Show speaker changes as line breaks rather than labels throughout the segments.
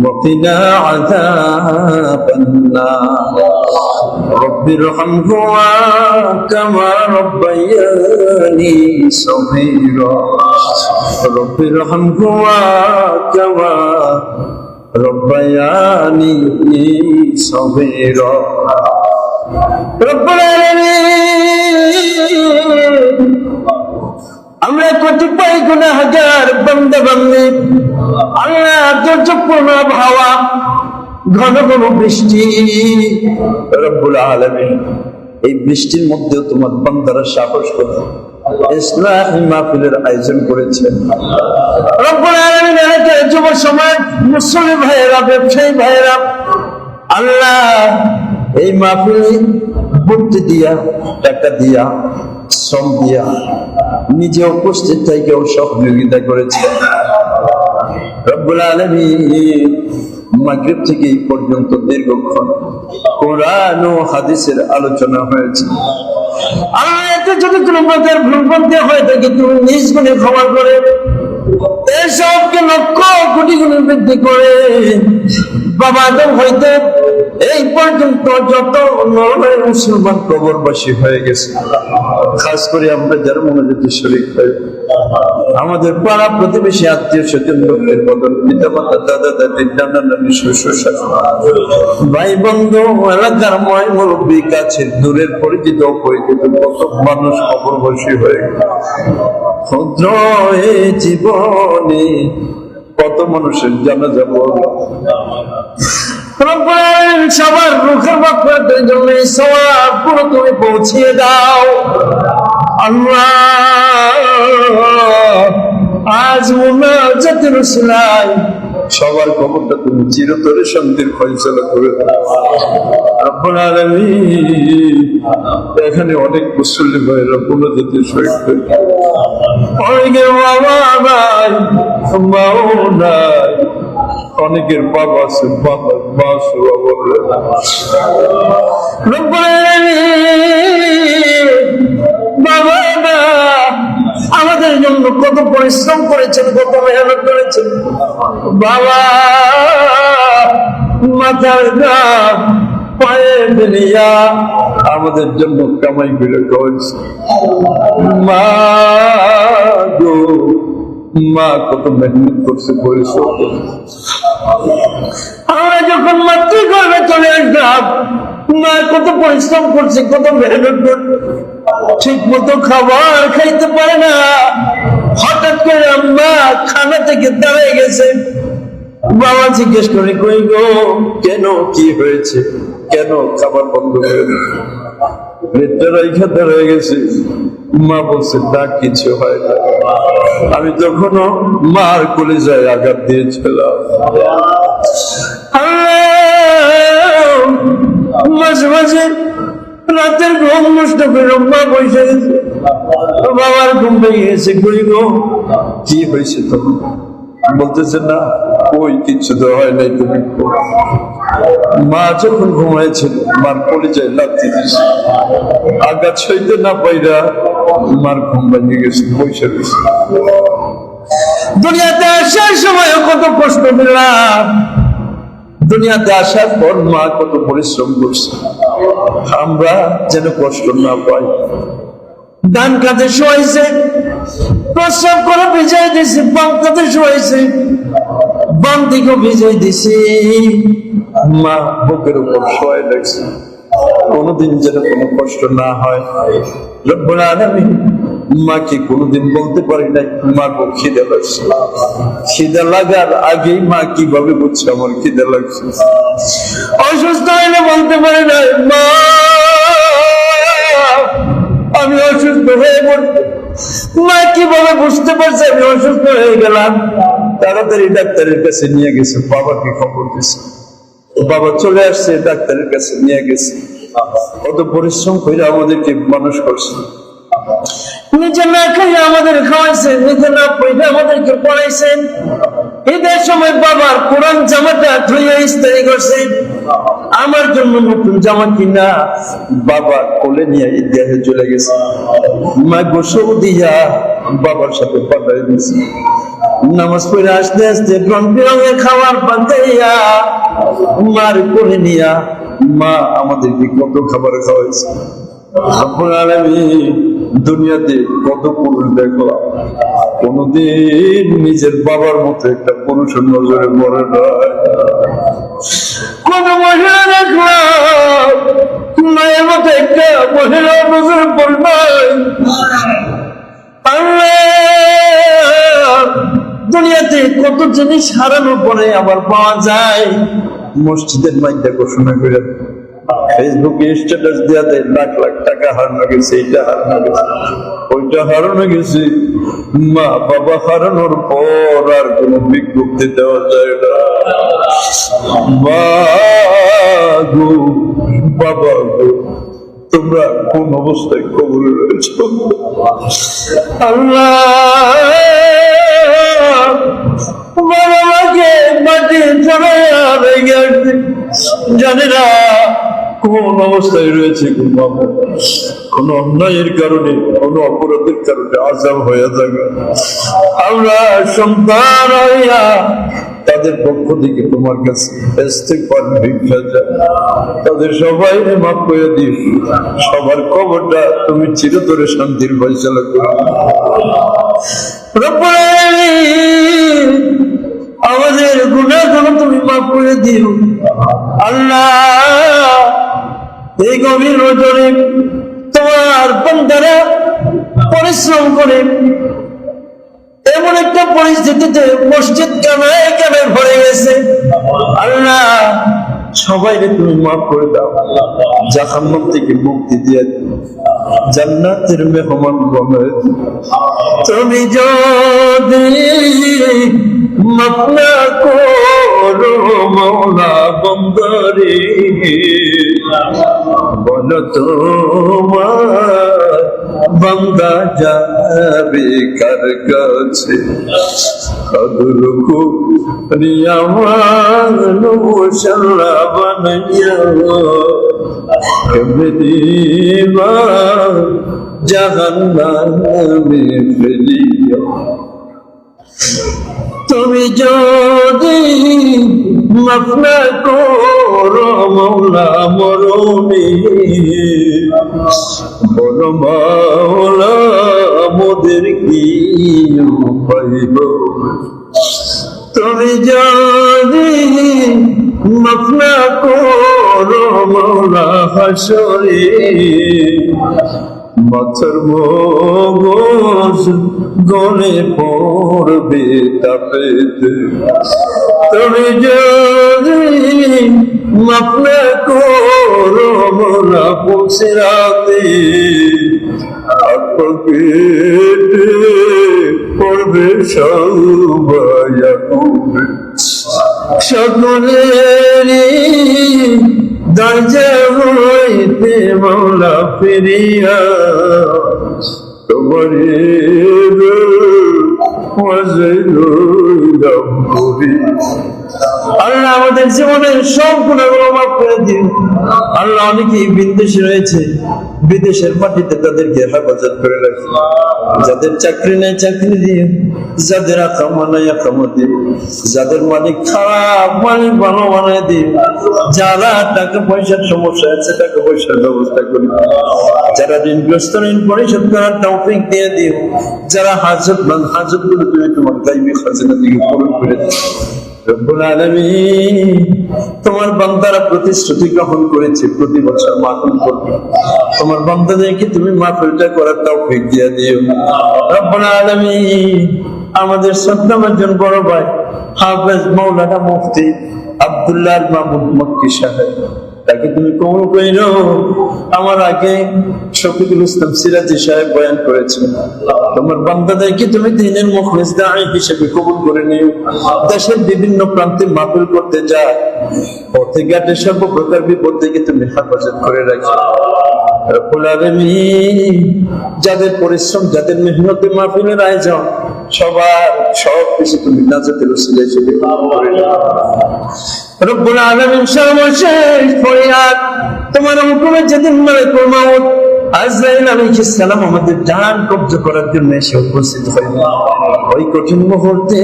وقنا عذاب النار. رب ارحمهما كما ربياني صغيرا. رب ارحمهما كما ربياني صغيرا. رب العالمين. কতিপয় বন্ধ বন্দে আল্লাহ ভাবা ঘন ঘন বৃষ্টি। রব্বুল আলমী এই বৃষ্টির তোমার সাহস করে। আয়োজন করেছেন। যুব মুসলিম ভাইয়েরা, ব্যবসায়ী ভাইয়েরা, আল্লাহ এই মাহফিল বুদ্ধি দিয়া, টাকা দিয়া শ্রম দিয়া নিজে উপস্থিত থেকেও সহযোগিতা করেছে। থেকে এই পর্যন্ত দীর্ঘক্ষণ কোরআন ও হাদিসের আলোচনা হয়েছে। যদি নিজ করে, এসবকে লক্ষ কোটি বৃদ্ধি করে, বাবা আদম হইতে এই পর্যন্ত যত নরমের মুসলমান কবরবাসী হয়ে গেছে, খাস করে আমরা যার মনোযোগী শরীর হয়ে আমাদের পাড়া প্রতিবেশী আত্মীয় স্বজন লোকের বদল পিতা মাতা দাদা, দাদি, নানা নানি, শ্বশুর ভাই বন্ধু, এলাকার ময় মুরব্বী কাছে দূরের পরিচিত অপরিচিত কত মানুষ কবরবাসী হয়ে গেল ক্ষুদ্র জীবনে কত মানুষের জানা যাব সবার মুখের জন্য সবার পুরো তুমি পৌঁছিয়ে দাও। আল্লাহ, আজ মোনাজাতের রসুলাই সবার খবরটা তুমি চিরতরে শান্তির ফয়সলা করে রব্বুল আলামিন, এখানে অনেক মুসল্লি ভাইরা মোনাজাতের শহীদ হয়েছে অনেকের বাবা নাই, মাও নাই অনেকের বাবা আছে, বাবা বাবা আমাদের জন্য কত পরিশ্রম করেছেন, কত মেহনত করেছেন। বাবা, মাথার দাম পায়ে দিলিয়া আমাদের জন্য কামাই করে করেছে মা মা, কত মেহনত করছে, করেছে। আমরা যখন মাতৃগর্ভে চলে আসলাম মা কত পরিশ্রম করছে, কত মেহনত করছে। ঠিক মতো খাবার খাইতে পারে না। হঠাৎ করে আম্মা খানা থেকে দাঁড়িয়ে গেছে। বাবা জিজ্ঞেস করে, কই গো, কেন, কি হয়েছে? কেন খাবার বন্ধ করে দিয়েছে? পেটটা রাইখা দাঁড়িয়ে গেছে। মা বলছে, না, কিছু হয় না। আমি তখনও মার কোলে যায় আঘাত দিয়েছিলাম! মাঝে মাঝে রাতের ঘুম নষ্ট করে মা বসে বাবার ঘুম ভেঙে গেছে গো? কি হয়েছে তখন বলতেছে, না ওই কিছু তো হয় নাই তুমি। মা যখন ঘুমাইছিল, মার পরিচয় লাগতে দিছে আঘাত না পাইরা মার ঘুম ভেঙে গেছে, বসে গেছে দুনিয়াতে আসার সময় কত কষ্ট পেলাম। দুনিয়াতে আসার পর মা কত পরিশ্রম করছে। আমরা যেন কষ্ট না পাই। ডান কাঁধে শোয়াইছে, প্রস্রাব করে ভিজাই দিছে বাম কাঁধে শোয়াইছে, বাম দিকেও ভিজাই দিছে মা বুকের উপর শোয়াই লাগছে। কোনোদিন যেন কোনো কষ্ট না হয়। মাকে কোনোদিন বলতে পারি নাই, মা গো, খিদে লাগছে। খিদে লাগার আগেই মা কীভাবে বুঝছে আমার খিদে লাগছে? অসুস্থ হইলে বলতে পারি নাই, মা, আমি অসুস্থ হয়ে পড়ছি। মা কীভাবে বুঝতে পারছে আমি অসুস্থ হয়ে গেলাম? তাড়াতাড়ি ডাক্তারের কাছে নিয়ে গেছে, বাবাকে খবর দিছে। বাবা চলে আসছে, ডাক্তারের কাছে নিয়ে গেছে। কত পরিশ্রম করে আমাদেরকে মানুষ করছে। না খাইয়ে আমাদের খাওয়াইছেন না পয়সা আমাদেরকে পড়াইছেন ঈদের সময় বাবার কোরআন জামাটা ধুয়ে ইস্তারি করছেন আমার জন্য নতুন জামা কিনা বাবা কোলে নিয়ে ঈদগাহে চলে গেছে। মা গোসল দিয়া বাবার সাথে পাঠাই দিয়েছে নামাজ পড়ে আসতে আসতে রং বেরঙের খাবার পান্তাইয়া মার কোলে নিয়া মা আমাদেরকে কত খাবার খাওয়াইছে। রব্বুল আলামিন দুনিয়াতে কত পুরুষ দেখলাম কোনদিন নিজের বাবার মতো একটা পুরুষের নজরে পড়ে না। মহিলা দেখলাম একটা মহিলা নজরে পড়ে নাই। দুনিয়াতে কত জিনিস হারানোর পরে আবার পাওয়া যায়। মসজিদের মাইকটা ঘোষণা করে ফেসবুকে স্ট্যাটাস দেওয়া দেয়, লাখ লাখ টাকা হারানো গেছে, এইটা হারানো গেছে, ওইটা হারানো গেছে। মা বাবা হারানোর পর আর কোনো বিজ্ঞপ্তি দেওয়া যায় না। মা গো, বাবা গো, তোমরা কোন অবস্থায় কবরে রয়েছ? আল্লাহ! জানি কোন অবস্থায় রয়েছে, কোন অন্যায়ের কারণে, কোন অপরাধের কারণে আজাব হয়ে যাবে। আমরা সন্তান হইয়া তাদের পক্ষ থেকে তোমার কাছে। তাদের সবাই মাফ করে দিস। সবার খবরটা তুমি চিরতরে শান্তির ফয়সালা করো। আমাদের গুণাগুলো তুমি মাফ করে দিও। আল্লাহ, এই গভীর রজনে তোমার বন্ধারা পরিশ্রম করে। এমন একটা পরিস্থিতিতে মসজিদ কানায় কানায় ভরে গেছে। আল্লাহ, সবাইকে তুমি মাফ করে দাও। জাহান্নাম থেকে মুক্তি দিয়ে জান্নাতের মেহমান তুমি যদি মাফ না করো মৌলা বন্দরে। বলো তোমার বন্দা যাবে কার কাছে? কদরকু রিয়ামান মুশাল্লা বানাইয়া। কেমদিবা জাহান্নামে ফেলিয়া। তুমি যদি মাফ না করো মৌলা মরণে, বলো মাওলা মোদের কি পাইব তুমি যদি মাফ না করো মৌলা হাসরে মাথার মগজ গনে পড়বে তাপেতে। তুমি যদি না করো মোরা পৌঁছে রাতে। আপনাকে পড়বে সবাই করবে সকলেরই দরজা হইতে মৌলা ফিরিয়া তোমারে আল্লাহ আমাদের সব গুণাগুলো মাফ করে আল্লাহ অনেকেই বিদেশে রয়েছে বিদেশের মাটিতে তাদেরকে হেফাজত করে রাখি। যাদের চাকরি নেই, চাকরি দিয়ে। যাদের দিয়ে। যাদের মালিক খারাপ, মালিক ভালো বানায় দিয়ে। যারা টাকা পয়সার সমস্যা আছে, টাকা পয়সার ব্যবস্থা করি। যারা ঋণগ্রস্ত ঋণ পরিশোধ করার তৌফিক দিয়ে দিও। যারা হাজত হাজতগুলো তুমি তোমার গাইবি খাজানা থেকে পূরণ করে তোমার বান্দারা প্রতিশ্রুতি গ্রহণ করেছে প্রতি বছর করবে তোমার বান্দাদেরকে তুমি মাহফিলটা করার তৌফিক দিয়া দিও। রব্বুল আমাদের সত্তম একজন বড় ভাই, হাফেজ মুফতি আব্দুল্লাহ মাহমুদ মক্কি সাহেব। তাকে তুমি কবুল কইরো আমার আগে শফিকুল ইসলাম সিরাজি সাহেব বয়ান করেছেন, তোমার বান্দাদেরকে তুমি দিনের মুখলিস দাঁড়ি হিসেবে কবুল করে নিও। দেশের বিভিন্ন প্রান্তে মাহফিল করতে যায় পথে ঘাটে সর্বপ্রকার বিপদ থেকে তুমি হেফাজত করে রাখো। যাদের পরিশ্রম, যাদের মেহনতে মাহফিলের আয়োজন, সবার সব কিছু তুমি নাজাতের হিসেবে। রব্বুল আলামিন সর্বশেষ ফরিয়াদ। তোমার হুকুমে যেদিন মালিকুল মাউত। আজরাইল আলাইহিস সালাম আমাদের জান কবজ করার জন্য এসে উপস্থিত হইল ওই কঠিন মুহূর্তে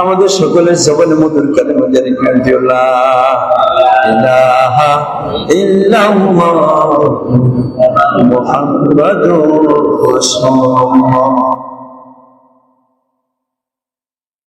আমাদের সকলের জবানে মধুর কালেমা জারি করে দিও।